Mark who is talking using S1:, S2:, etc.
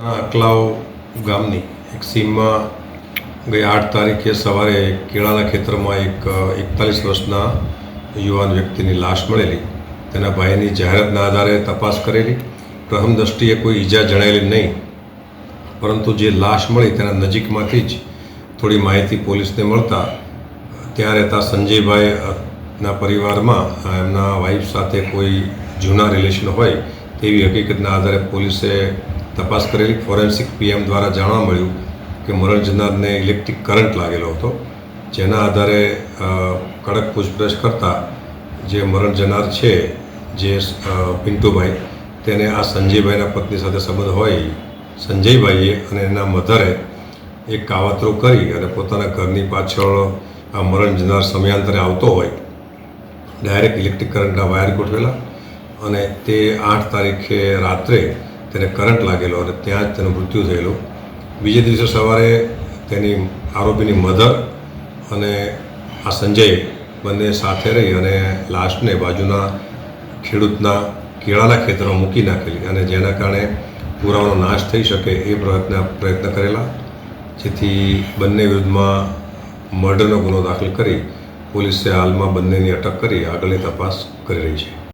S1: અકલાવ ગામની. એક સીમમાં ગઈ આઠ તારીખે સવારે કેળાના ખેતરમાં એક એકતાલીસ વર્ષના યુવાન વ્યક્તિની લાશ મળેલી. તેના ભાઈની જાહેરાતના આધારે તપાસ કરેલી. પ્રથમ દ્રષ્ટિએ કોઈ ઈજા જણાયેલી નહીં. પરંતુ જે લાશ મળી તેના નજીકમાંથી જ થોડી માહિતી પોલીસને મળતા ત્યાં રહેતા સંજયભાઈ ના પરિવારમાં એમના વાઈફ સાથે કોઈ જૂના રિલેશન હોય તેવી હકીકતના આધારે પોલીસે તપાસ કરેલી ફોરેન્સિક પીએમ દ્વારા જાણવા મળ્યું કે મરણ જનારને ઇલેક્ટ્રિક કરંટ લાગેલો હતો, જેના આધારે કડક પૂછપરછ કરતાં જે મરણ જનાર છે, જે પિન્ટુભાઈ, તેને આ સંજયભાઈના પત્ની સાથે સંબંધ હોય, સંજયભાઈએ અને એના મધરે એક કાવતરો કરી અને પોતાના ઘરની પાછળ આ મરણ જનાર સમયાંતરે આવતો હોય, ડાયરેક્ટ ઇલેક્ટ્રિક કરંટના વાયર ગોઠવેલા અને તે આઠ તારીખે રાત્રે તેને કરંટ લાગેલો અને ત્યાં જ તેનું મૃત્યુ થયેલું. બીજે દિવસે સવારે તેની આરોપીની મધર અને આ સંજય બંને સાથે રહી અને લાશને બાજુના ખેડૂતના કેળાના ખેતરમાં મૂકી નાખેલી અને જેના કારણે પુરાવાનો નાશ થઈ શકે એ પ્રયત્ન પ્રયત્ન કરેલા. જેથી બંને વિરુદ્ધમાં મર્ડરનો ગુનો દાખલ કરી પોલીસે હાલમાં બંનેની અટક કરી, આગળની તપાસ કરી રહી છે.